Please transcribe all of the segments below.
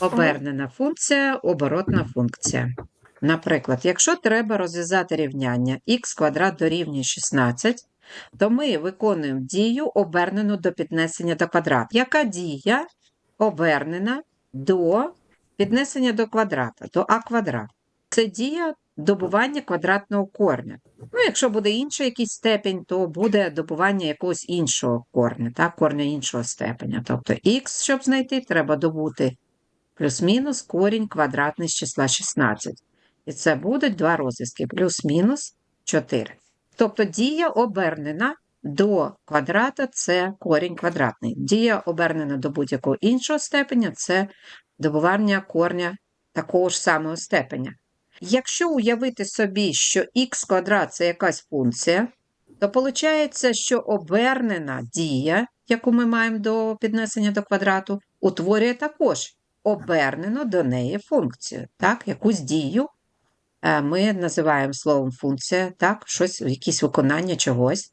Обернена функція, оборотна функція. Наприклад, якщо треба розв'язати рівняння х квадрат дорівнює 16, то ми виконуємо дію, обернену до піднесення до квадрату. Яка дія обернена до піднесення до квадрата, до а квадрат? Це дія добування квадратного корня. Ну, якщо буде інший якийсь степень, то буде добування якогось іншого корня, так? корня іншого степеня. Тобто х, щоб знайти, треба добути плюс-мінус корінь квадратний з числа 16. І це будуть два розв'язки плюс-мінус 4. Тобто дія обернена до квадрата це корінь квадратний. Дія обернена до будь-якого іншого степеня це добування корня такого ж самого степеня. Якщо уявити собі, що х квадрат це якась функція, то виходить, що обернена дія, яку ми маємо до піднесення до квадрату, утворює також обернену до неї функцію. Так? Якусь дію е, ми називаємо словом функція, так? щось, якесь виконання чогось.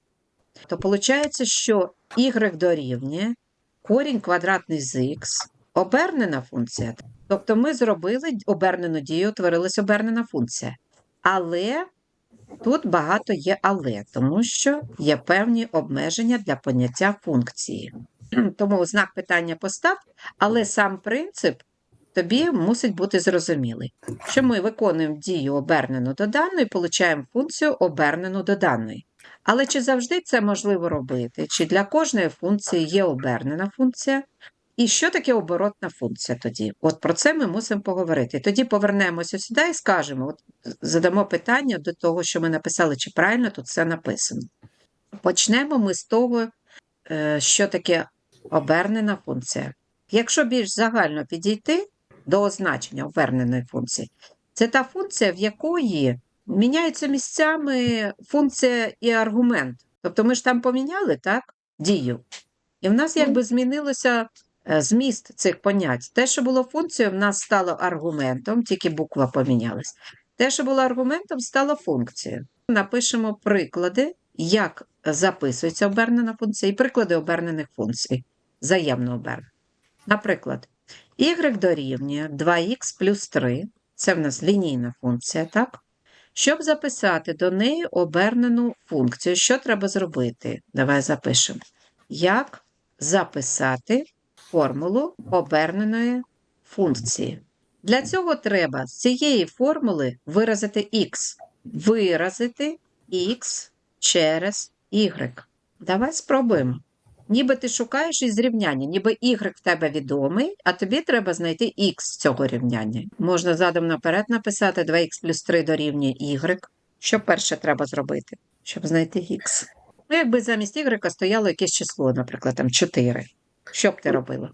То виходить, що y дорівнює корінь квадратний з х, обернена функція. Тобто ми зробили обернену дію, утворилась обернена функція. Але тут багато є але, тому що є певні обмеження для поняття функції. Тому знак питання постав, але сам принцип тобі мусить бути зрозумілий, що ми виконуємо дію обернену до даної, получаємо функцію обернену до даної. Але чи завжди це можливо робити? Чи для кожної функції є обернена функція? І що таке оборотна функція тоді? От про це ми мусимо поговорити. Тоді повернемося сюди і скажемо, от задамо питання до того, що ми написали, чи правильно тут все написано. Почнемо ми з того, е, що таке обернена функція. Якщо більш загально підійти до означення оберненої функції, це та функція, в якої міняються місцями функція і аргумент. Тобто ми ж там поміняли так, дію. І в нас якби змінилося е, зміст цих понять. Те, що було функцією, в нас стало аргументом, тільки буква помінялась. Те, що було аргументом, стало функцією. Напишемо приклади, як записується обернена функція, і приклади обернених функцій, взаємно обернених. Наприклад, y дорівнює 2х плюс 3, це в нас лінійна функція, так? Щоб записати до неї обернену функцію, що треба зробити? Давай запишемо. Як записати формулу оберненої функції? Для цього треба з цієї формули виразити х. Виразити х через y. Давай спробуємо. Ніби ти шукаєш із рівняння, ніби y в тебе відомий, а тобі треба знайти х з цього рівняння. Можна задом наперед написати 2х плюс 3 дорівнює y. Що перше треба зробити, щоб знайти х? Ну, якби замість y стояло якесь число, наприклад, там 4. Що б ти робила?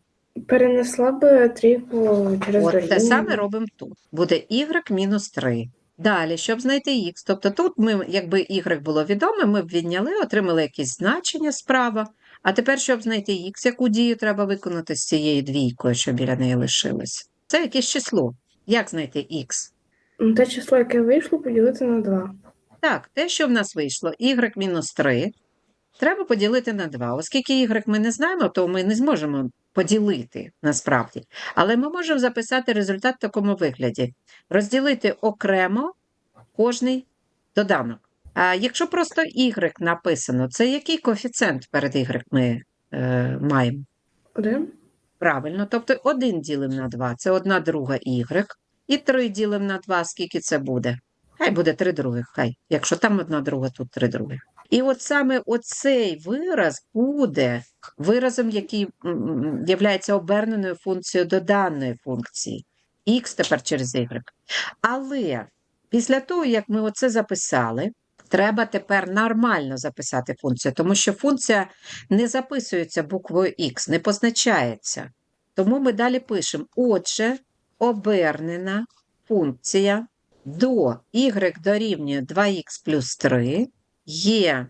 Перенесла б трійку через От те саме робимо тут. Буде y мінус 3. Далі, щоб знайти х, тобто тут ми, якби y було відоме, ми б відняли, отримали якесь значення справа. А тепер, щоб знайти х, яку дію треба виконати з цією двійкою, що біля неї лишилось? Це якесь число. Як знайти х? Ну, Те число, яке вийшло, поділити на 2. Так, те, що в нас вийшло, y мінус 3, треба поділити на 2. Оскільки y ми не знаємо, то ми не зможемо поділити насправді. Але ми можемо записати результат в такому вигляді: розділити окремо кожний доданок. А якщо просто y написано, це який коефіцієнт перед y ми е, маємо? Один. Правильно, тобто 1 ділимо на 2, це 1 друга y, і 3 ділимо на 2, скільки це буде? Хай буде 3 других, хай. Якщо там 1 друга, тут 3 других. І от саме оцей вираз буде виразом, який є оберненою функцією до даної функції. Х тепер через y. Але після того, як ми оце записали, треба тепер нормально записати функцію, тому що функція не записується буквою Х, не позначається. Тому ми далі пишемо: отже, обернена функція до y дорівнює 2х плюс 3 є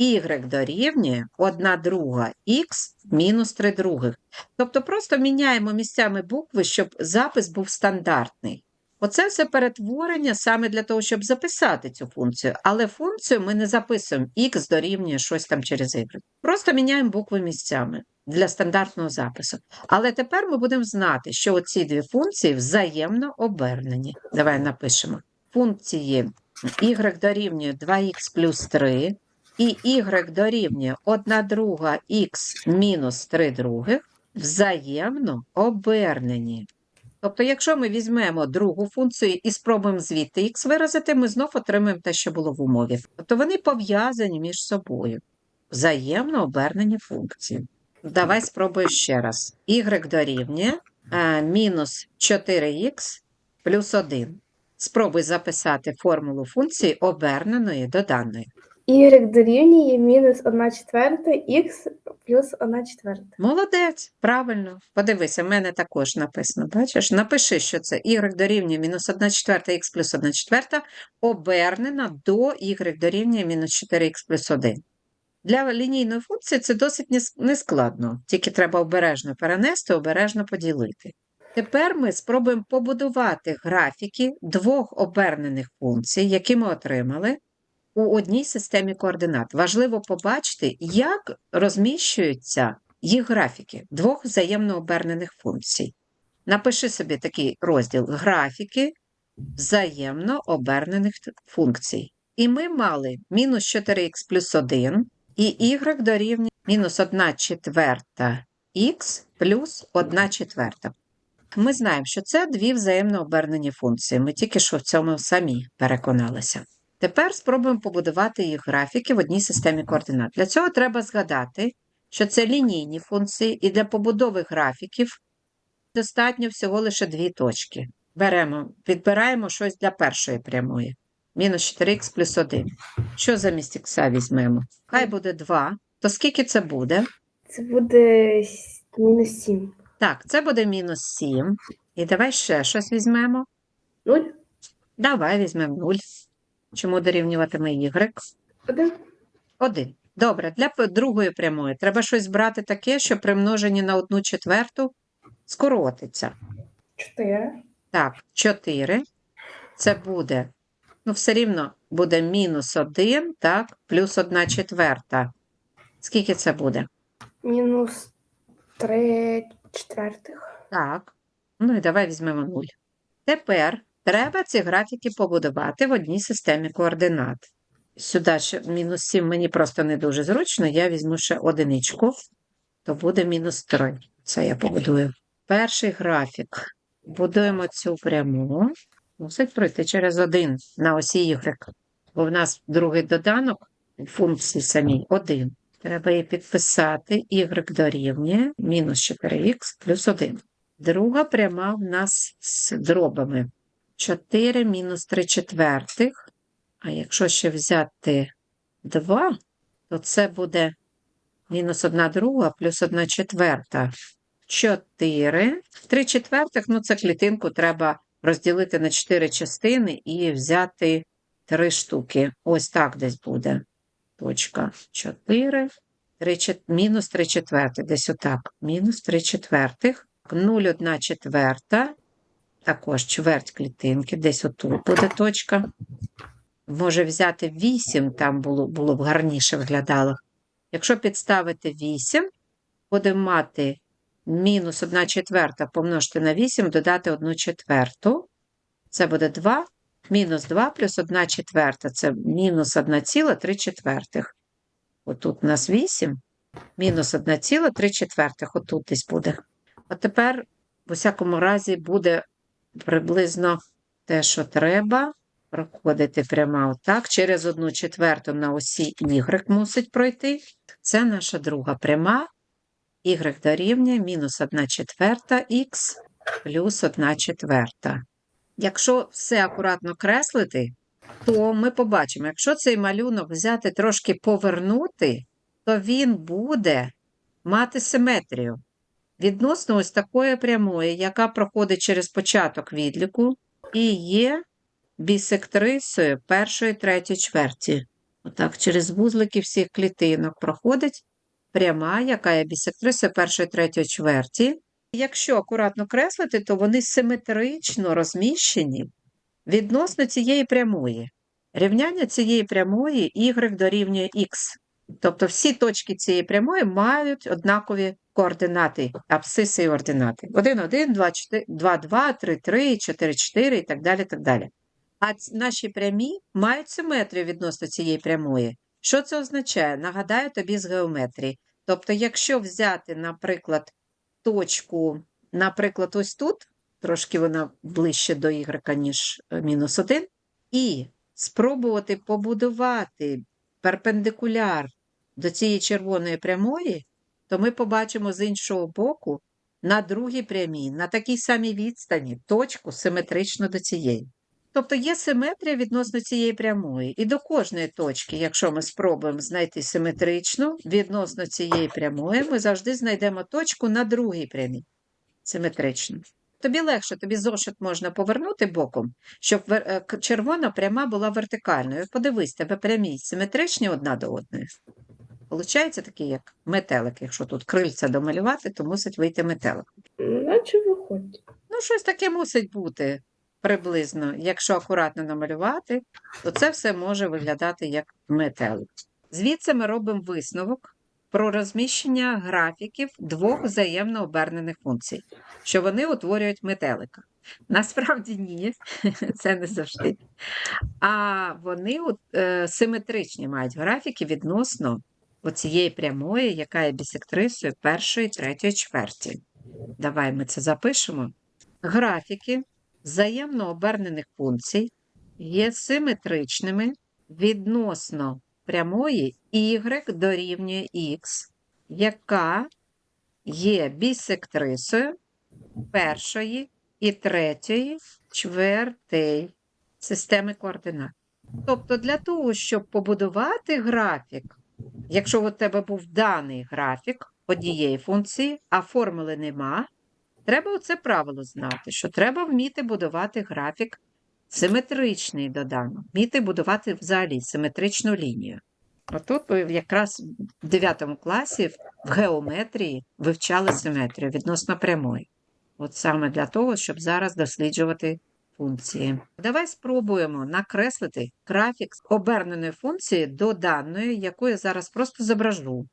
y дорівнює 1 друга х мінус 3 других. Тобто просто міняємо місцями букви, щоб запис був стандартний. Оце все перетворення саме для того, щоб записати цю функцію. Але функцію ми не записуємо x дорівнює щось там через y. Просто міняємо букви місцями для стандартного запису. Але тепер ми будемо знати, що оці дві функції взаємно обернені. Давай напишемо. Функції y дорівнює 2х плюс 3 і y дорівнює 1 друга х мінус 3 других взаємно обернені. Тобто, якщо ми візьмемо другу функцію і спробуємо звідти х виразити, ми знов отримаємо те, що було в умові. Тобто вони пов'язані між собою. Взаємно обернені функції. Давай спробую ще раз. y дорівнює е, мінус 4х плюс 1. Спробуй записати формулу функції оберненої до даної. Y дорівнює мінус 1 четверта, х плюс 1 четверта. Молодець, правильно. Подивися, в мене також написано. Бачиш? Напиши, що це y дорівнює мінус 1 четверта х плюс 1 четверта обернена до y дорівнює мінус 4х плюс 1. Для лінійної функції це досить нескладно, тільки треба обережно перенести, обережно поділити. Тепер ми спробуємо побудувати графіки двох обернених функцій, які ми отримали у одній системі координат. Важливо побачити, як розміщуються їх графіки двох взаємно обернених функцій. Напиши собі такий розділ графіки взаємно обернених функцій. І ми мали мінус 4х плюс 1 і y дорівнює мінус 1 четверта х плюс 1 четверта. Ми знаємо, що це дві взаємно обернені функції. Ми тільки що в цьому самі переконалися. Тепер спробуємо побудувати їх графіки в одній системі координат. Для цього треба згадати, що це лінійні функції, і для побудови графіків достатньо всього лише дві точки. Беремо, підбираємо щось для першої прямої. Мінус 4х плюс 1. Що замість х візьмемо? Хай буде 2. То скільки це буде? Це буде мінус 7. Так, це буде мінус 7. І давай ще щось візьмемо. 0, Давай візьмемо 0. Чому дорівнюватиме y? 1, 1. Добре, для другої прямої треба щось брати таке, що при множенні на 1 четверту скоротиться. 4, Так, 4. Це буде, ну, все рівно буде мінус 1, так, плюс 1 четверта. Скільки це буде? мінус 3 четвертих. Так. Ну і давай візьмемо 0. Тепер треба ці графіки побудувати в одній системі координат. Сюди ще мінус 7 мені просто не дуже зручно, я візьму ще одиничку, то буде мінус 3. Це я побудую. Перший графік. Будуємо цю пряму. Мусить пройти через 1 на осі Y. Бо в нас другий доданок функції самій 1. Треба її підписати. Y дорівнює мінус 4х плюс 1. Друга пряма в нас з дробами. 4 мінус 3 четвертих. А якщо ще взяти 2, то це буде мінус 1 друга плюс 1 четверта. 4. 3 четвертих, ну це клітинку треба розділити на 4 частини і взяти 3 штуки. Ось так десь буде. Точка 4. 3, мінус 3 четвертих, десь отак. Мінус 3 четвертих. 0, 1 четверта. Також чверть клітинки, десь отут буде точка. Може взяти 8, там було, було б гарніше виглядало. Якщо підставити 8, будемо мати мінус 1 четверта помножити на 8, додати 1 четверту. Це буде 2. Мінус 2 плюс 1 четверта. Це мінус 1,3 четвертих. Отут у нас 8. Мінус 1,3 четвертих. Отут десь буде. От тепер, в усякому разі, буде приблизно те, що треба. Проходити прямо отак. Через 1 четверту на осі Y мусить пройти. Це наша друга пряма. Y дорівнює мінус 1 четверта х плюс 1 четверта. Якщо все акуратно креслити, то ми побачимо, якщо цей малюнок взяти трошки повернути, то він буде мати симетрію. Відносно ось такої прямої, яка проходить через початок відліку і є бісектрисою першої третьої чверті. Отак, через вузлики всіх клітинок проходить пряма, яка є бісектрисою першої третьої чверті, Якщо акуратно креслити, то вони симетрично розміщені відносно цієї прямої. Рівняння цієї прямої y дорівнює x. Тобто всі точки цієї прямої мають однакові координати, абсциси і ординати. 1, 1, 2, 4, 2, 2, 3, 3, 4, 4 і так далі. так далі. А наші прямі мають симетрію відносно цієї прямої. Що це означає? Нагадаю тобі з геометрії. Тобто, якщо взяти, наприклад, точку, наприклад, ось тут, трошки вона ближче до y, ніж е, мінус 1, і спробувати побудувати перпендикуляр до цієї червоної прямої, то ми побачимо з іншого боку на другій прямій, на такій самій відстані, точку симетрично до цієї. Тобто є симетрія відносно цієї прямої. І до кожної точки, якщо ми спробуємо знайти симетричну відносно цієї прямої, ми завжди знайдемо точку на другій прямій. Симетричну. Тобі легше, тобі зошит можна повернути боком, щоб е, червона пряма була вертикальною. Подивись, тебе прямі симетричні одна до одної. Получається такі, як метелик. Якщо тут крильця домалювати, то мусить вийти метелик. Наче виходить. Ну, щось таке мусить бути приблизно. Якщо акуратно намалювати, то це все може виглядати як метелик. Звідси ми робимо висновок про розміщення графіків двох взаємно обернених функцій, що вони утворюють метелика. Насправді ні, це не завжди. А вони е, симетричні мають графіки відносно оцієї прямої, яка є бісектрисою першої, третьої, четвертої. Давай ми це запишемо. Графіки взаємно обернених функцій є симетричними відносно прямої y дорівнює x, яка є бісектрисою першої і третьої чвертей системи координат. Тобто для того, щоб побудувати графік, якщо у тебе був даний графік однієї функції, а формули нема, Треба оце правило знати, що треба вміти будувати графік симетричний до даного, вміти будувати взагалі симетричну лінію. Отут якраз в 9 класі в геометрії вивчали симетрію відносно прямої. От саме для того, щоб зараз досліджувати функції. Давай спробуємо накреслити графік оберненої функції до даної, яку я зараз просто зображу.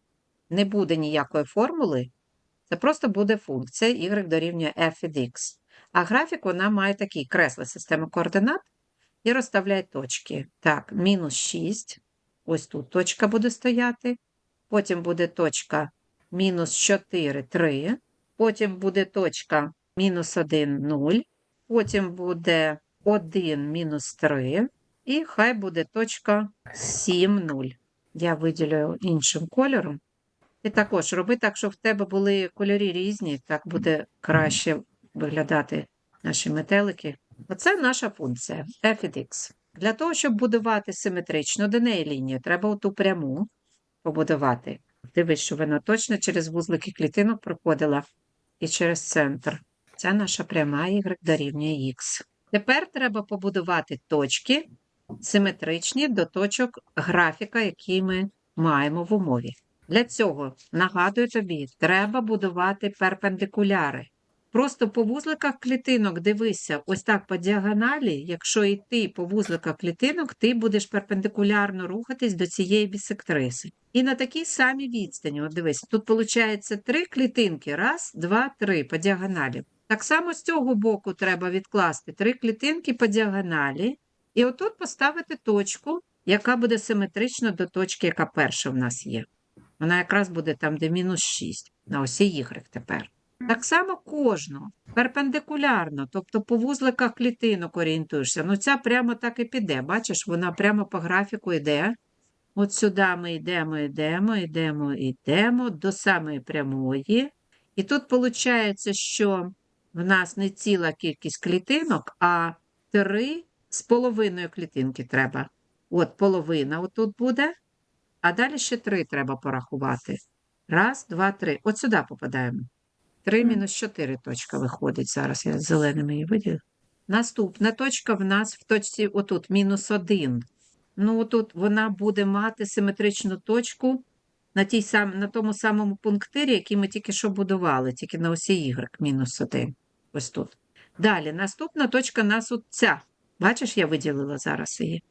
Не буде ніякої формули, це просто буде функція y дорівнює f від x. А графік вона має такий кресле системи координат і розставляє точки. Так, мінус 6. Ось тут точка буде стояти. Потім буде точка мінус 4, 3. Потім буде точка мінус 1, 0. Потім буде 1, мінус 3. І хай буде точка 7, 0. Я виділю іншим кольором. І також роби так, щоб в тебе були кольори різні, так буде краще виглядати наші метелики. Оце наша функція f від x. Для того, щоб будувати симетрично до неї лінію, треба оту пряму побудувати. Дивись, що вона точно через вузлики клітинок проходила і через центр. Це наша пряма y дорівнює x. Тепер треба побудувати точки симетричні до точок графіка, який ми маємо в умові. Для цього, нагадую тобі, треба будувати перпендикуляри. Просто по вузликах клітинок дивися, ось так по діагоналі, якщо йти по вузликах клітинок, ти будеш перпендикулярно рухатись до цієї бісектриси. І на такій самій відстані, от дивись, тут виходить три клітинки. Раз, два, три по діагоналі. Так само з цього боку треба відкласти три клітинки по діагоналі. І отут поставити точку, яка буде симетрично до точки, яка перша в нас є. Вона якраз буде там, де мінус 6, на осі Y тепер. Так само кожну, перпендикулярно, тобто по вузликах клітинок орієнтуєшся. Ну, ця прямо так і піде. Бачиш, вона прямо по графіку йде. От сюди ми йдемо, йдемо, йдемо, йдемо до самої прямої. І тут виходить, що в нас не ціла кількість клітинок, а три з половиною клітинки треба. От половина отут буде. А далі ще три треба порахувати. Раз, два, три. От сюди попадаємо. Три мінус чотири точка виходить. Зараз я зеленими її виділю. Наступна точка в нас в точці отут мінус один. Ну, отут вона буде мати симетричну точку на, тій сам, на тому самому пунктирі, який ми тільки що будували, тільки на осі y мінус 1. Ось тут. Далі, наступна точка нас от ця. Бачиш, я виділила зараз її.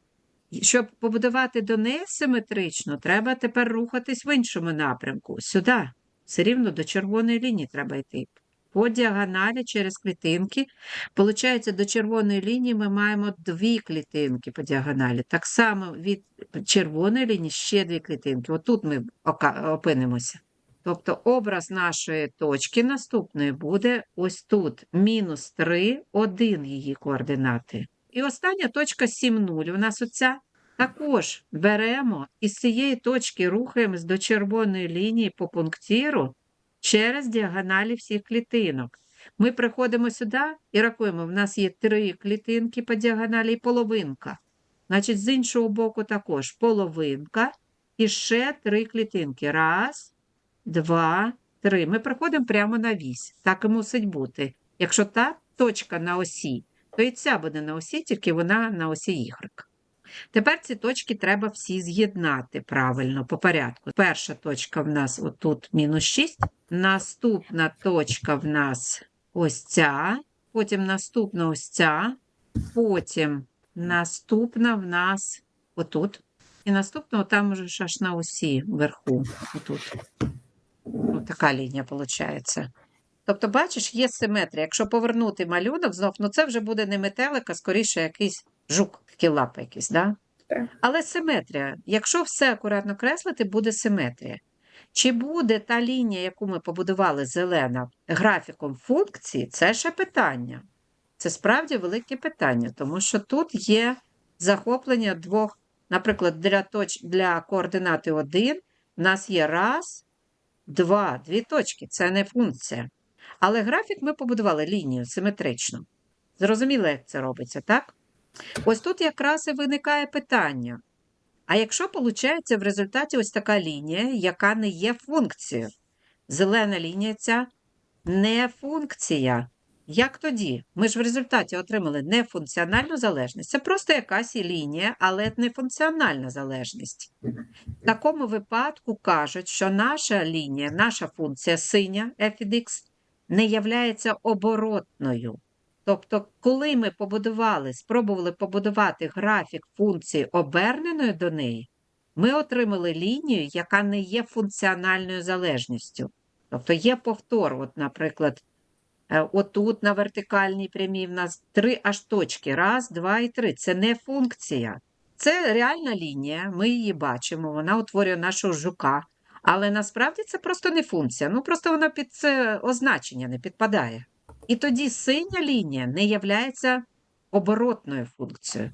Щоб побудувати до неї симетрично, треба тепер рухатись в іншому напрямку. Сюди. Все рівно до червоної лінії треба йти. По діагоналі через клітинки. Получається, до червоної лінії ми маємо дві клітинки по діагоналі. Так само від червоної лінії ще дві клітинки. Отут ми опинимося. Тобто образ нашої точки наступної буде ось тут. Мінус 3, 1 її координати. І остання точка 7,0. У нас оця. Також беремо і з цієї точки рухаємось до червоної лінії по пунктіру через діагоналі всіх клітинок. Ми приходимо сюди і рахуємо, в нас є три клітинки по діагоналі і половинка. Значить, з іншого боку також половинка і ще три клітинки. Раз, два, три. Ми приходимо прямо на вісь. Так і мусить бути. Якщо та точка на осі, то і ця буде на осі, тільки вона на осі Y. Тепер ці точки треба всі з'єднати правильно, по порядку. Перша точка в нас отут мінус 6, наступна точка в нас ось ця, потім наступна ось ця, потім наступна в нас отут. І наступна там вже аж на осі вверху. Отут. Ось така лінія виходить. Тобто, бачиш, є симетрія. Якщо повернути малюнок, знов, ну це вже буде не метелик, а скоріше якийсь жук, такі лапи якісь, да? Так. Але симетрія. Якщо все акуратно креслити, буде симетрія. Чи буде та лінія, яку ми побудували зелена, графіком функції, це ще питання. Це справді велике питання, тому що тут є захоплення двох, наприклад, для, точ... для координати 1 в нас є раз, два, дві точки, це не функція. Але графік ми побудували лінію симетрично. Зрозуміло, як це робиться, так? Ось тут якраз і виникає питання. А якщо виходить в результаті ось така лінія, яка не є функцією? Зелена лінія ця не функція. Як тоді? Ми ж в результаті отримали нефункціональну залежність. Це просто якась лінія, але не функціональна залежність. В такому випадку кажуть, що наша лінія, наша функція синя f не являється оборотною. Тобто, коли ми побудували, спробували побудувати графік функції оберненої до неї, ми отримали лінію, яка не є функціональною залежністю. Тобто є повтор, от, наприклад, отут на вертикальній прямій в нас три аж точки. Раз, два і три. Це не функція. Це реальна лінія, ми її бачимо, вона утворює нашого жука. Але насправді це просто не функція. Ну, просто вона під це означення не підпадає. І тоді синя лінія не являється оборотною функцією.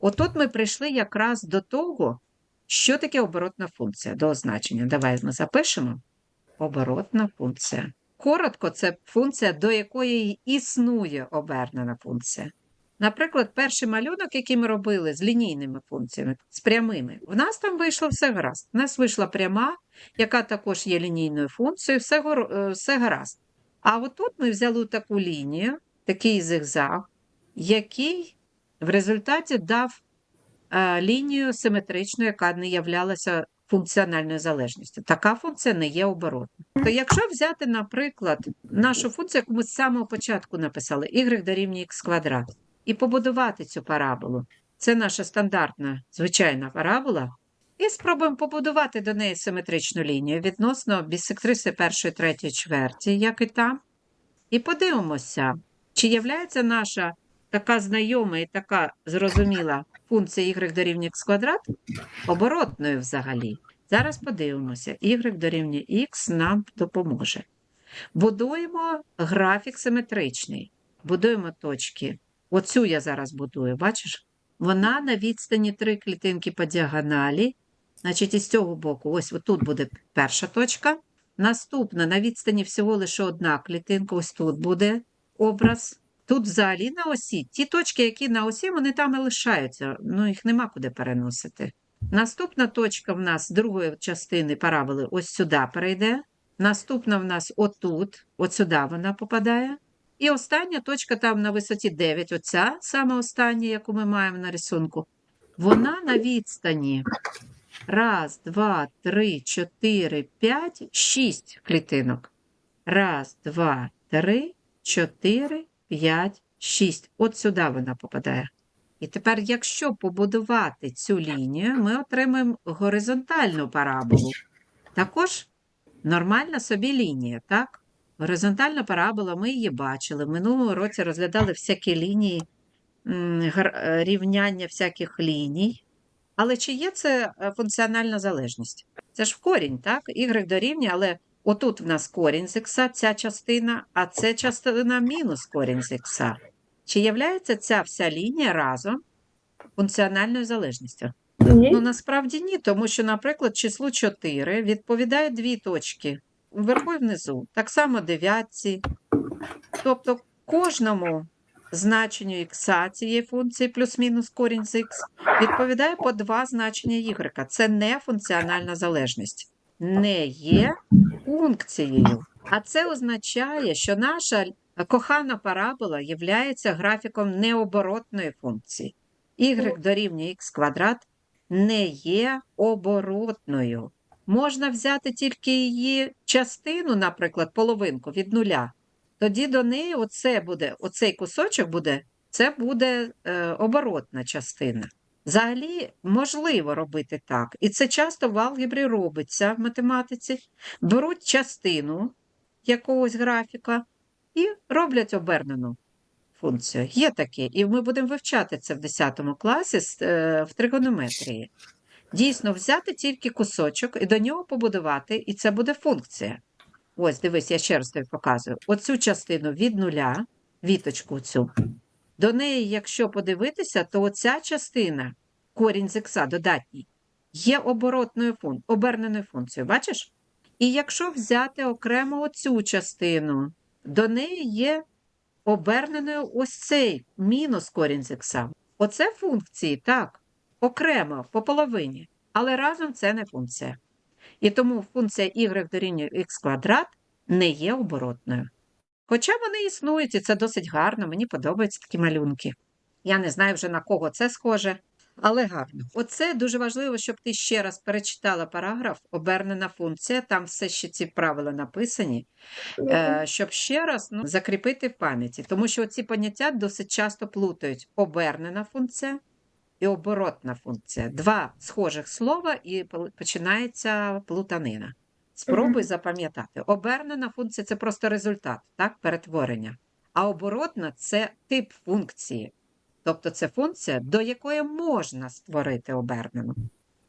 Отут ми прийшли якраз до того, що таке оборотна функція, до означення. Давай ми запишемо. Оборотна функція. Коротко, це функція, до якої існує обернена функція. Наприклад, перший малюнок, який ми робили з лінійними функціями, з прямими, в нас там вийшло все гаразд. У нас вийшла пряма, яка також є лінійною функцією, все, е, все гаразд. А отут ми взяли таку лінію, такий зигзаг, який в результаті дав е, лінію симетричну, яка не являлася функціональною залежністю. Така функція не є оборотною. То якщо взяти, наприклад, нашу функцію, яку ми з самого початку написали, y дорівнює x квадрат, і побудувати цю параболу, це наша стандартна звичайна парабола, і спробуємо побудувати до неї симетричну лінію відносно бісектриси першої, третьої, чверті, як і там. І подивимося, чи являється наша така знайома і така зрозуміла функція y дорівнює x квадрат оборотною взагалі. Зараз подивимося, y дорівнює x нам допоможе. Будуємо графік симетричний, будуємо точки. Оцю я зараз будую, бачиш? Вона на відстані три клітинки по діагоналі. Значить, із цього боку, ось тут буде перша точка. Наступна на відстані всього лише одна клітинка, ось тут буде образ. Тут взагалі на осі. Ті точки, які на осі, вони там і лишаються, ну їх нема куди переносити. Наступна точка в нас другої частини параболи ось сюди перейде. Наступна в нас отут, от сюди вона попадає. І остання точка там на висоті 9, оця саме остання, яку ми маємо на рисунку, вона на відстані Раз, два, три, чотири, п'ять, шість клітинок. Раз, два, три, чотири, п'ять, шість. От сюди вона попадає. І тепер, якщо побудувати цю лінію, ми отримаємо горизонтальну параболу. Також нормальна собі лінія, так? Горизонтальна парабола, ми її бачили. В минулому році розглядали всякі лінії, е, рівняння всяких ліній. Але чи є це е, функціональна залежність? Це ж в корінь, так? Y дорівнює, але отут в нас корінь з х, ця частина, а це частина мінус корінь з х. Чи являється ця вся лінія разом функціональною залежністю? Ні. Ну, насправді ні, тому що, наприклад, числу 4 відповідає дві точки вверху і внизу, так само дев'ятці. Тобто кожному значенню х цієї функції плюс-мінус корінь з х відповідає по два значення y. Це не функціональна залежність, не є функцією. А це означає, що наша кохана парабола є графіком необоротної функції. y дорівнює х квадрат не є оборотною. Можна взяти тільки її частину, наприклад, половинку від нуля. Тоді до неї оце буде, оцей кусочок буде, це буде е, оборотна частина. Взагалі можливо робити так. І це часто в алгебрі робиться в математиці. Беруть частину якогось графіка і роблять обернену функцію. Є таке, і ми будемо вивчати це в 10 класі е, в тригонометрії. Дійсно, взяти тільки кусочок і до нього побудувати, і це буде функція. Ось, дивись, я ще раз тобі показую. Оцю частину від нуля, віточку цю, до неї, якщо подивитися, то оця частина, корінь з ікса додатній, є оборотною фун... оберненою функцією. Бачиш? І якщо взяти окремо оцю частину, до неї є оберненою ось цей мінус корінь з ікса. Оце функції, так, окремо, по половині, але разом це не функція. І тому функція y дорівнює х квадрат не є оборотною. Хоча вони існують, і це досить гарно, мені подобаються такі малюнки. Я не знаю вже на кого це схоже, але гарно. Оце дуже важливо, щоб ти ще раз перечитала параграф, обернена функція, там все ще ці правила написані, е, щоб ще раз ну, закріпити в пам'яті, тому що ці поняття досить часто плутають обернена функція і оборотна функція. Два схожих слова і починається плутанина. Спробуй запам'ятати. Обернена функція це просто результат, так, перетворення. А оборотна це тип функції. Тобто це функція, до якої можна створити обернену.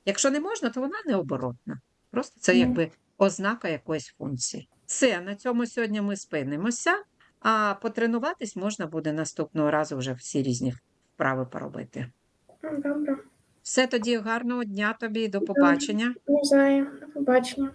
Якщо не можна, то вона не оборотна. Просто це якби ознака якоїсь функції. Все, на цьому сьогодні ми спинимося, а потренуватись можна буде наступного разу вже всі різні вправи поробити. Добре. Все тоді гарного дня тобі до побачення. Не знаю. До побачення.